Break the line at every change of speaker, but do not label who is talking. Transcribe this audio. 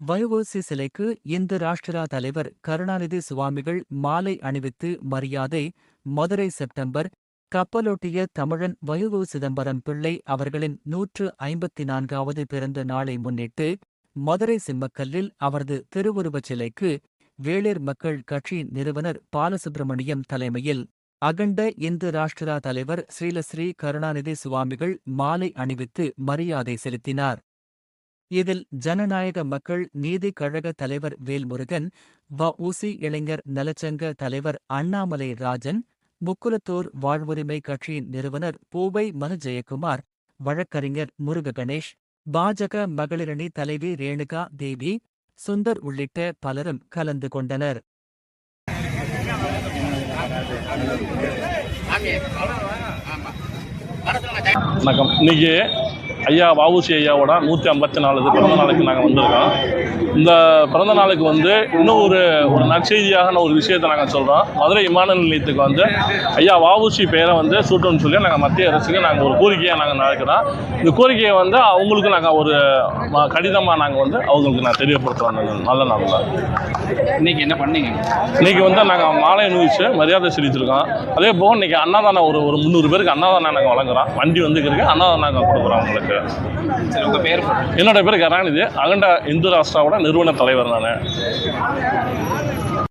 வயோவோசி சிலைக்கு இந்து ராஷ்டிரா தலைவர் கருணாநிதி சுவாமிகள் மாலை அணிவித்து மரியாதை மதுரை செப்டம்பர் கப்பலோட்டிய தமிழன் வயோவு சிதம்பரம் பிள்ளை அவர்களின் நூற்று ஐம்பத்தி நான்காவது பிறந்த நாளை முன்னிட்டு மதுரை சிம்மக்கல்லில் அவரது திருவுருவச் சிலைக்கு வேளிர் மக்கள் கட்சி நிறுவனர் பாலசுப்பிரமணியம் தலைமையில் அகண்ட இந்து ராஷ்டிரா தலைவர் ஸ்ரீலஸ்ரீ கருணாநிதி சுவாமிகள் மாலை அணிவித்து மரியாதை செலுத்தினார். இதில் ஜனநாயக மக்கள் நீதிக் கழக தலைவர் வேல்முருகன் வ. உசி இளைஞர் நலச்சங்க தலைவர் அண்ணாமலை ராஜன் முக்குலத்தோர் வாழ்வுரிமை கட்சியின் நிறுவனர் பூவை மனு ஜெயக்குமார் வழக்கறிஞர் முருக கணேஷ் பாஜக மகளிரணி தலைவி ரேணுகா தேவி சுந்தர் உள்ளிட்ட பலரும் கலந்து கொண்டனர்.
வணக்கம். இன்னைக்கு ஐயா வஉசி ஐயாவோட நூற்றி ஐம்பத்தி நாலாவது பிறந்த நாளுக்கு நாங்கள் வந்திருக்கோம். இந்த பிறந்த நாளுக்கு வந்து இன்னும் ஒரு ஒரு நற்செய்தியாக ஒரு விஷயத்தை நாங்கள் சொல்கிறோம் மதுரை விமான நிலையத்துக்கு வந்து ஐயா வஉசி பெயரை வந்து சூட்டணும்னு சொல்லி நாங்கள் மத்திய அரசுக்கு நாங்கள் ஒரு கோரிக்கையாக நாங்கள் நடக்கிறோம். இந்த கோரிக்கையை வந்து அவங்களுக்கு நாங்கள் ஒரு கடிதமாக நாங்கள் வந்து அவங்களுக்கு நான் தெரியப்படுத்துகிறோம் நல்ல நாளில்.
இன்னைக்கு என்ன பண்ணீங்க?
இன்னைக்கு வந்து நாங்கள் மாலை அணிவிச்சு மரியாதை செலுத்திருக்கோம். அதே போக இன்னைக்கு அன்னதானம் ஒரு ஒரு முந்நூறு பேருக்கு அன்னதானம் நாங்கள் வழங்குறோம். வண்டி வந்து இருக்கு அன்னதானம் நாங்கள் கொடுக்குறோம் அவங்களுக்கு.
சரி உங்கள் பேர்
என்னோட பேர் கருணாநிதி. அகண்டா இந்து ராஷ்டிராவோட நிறுவன தலைவர் நான்.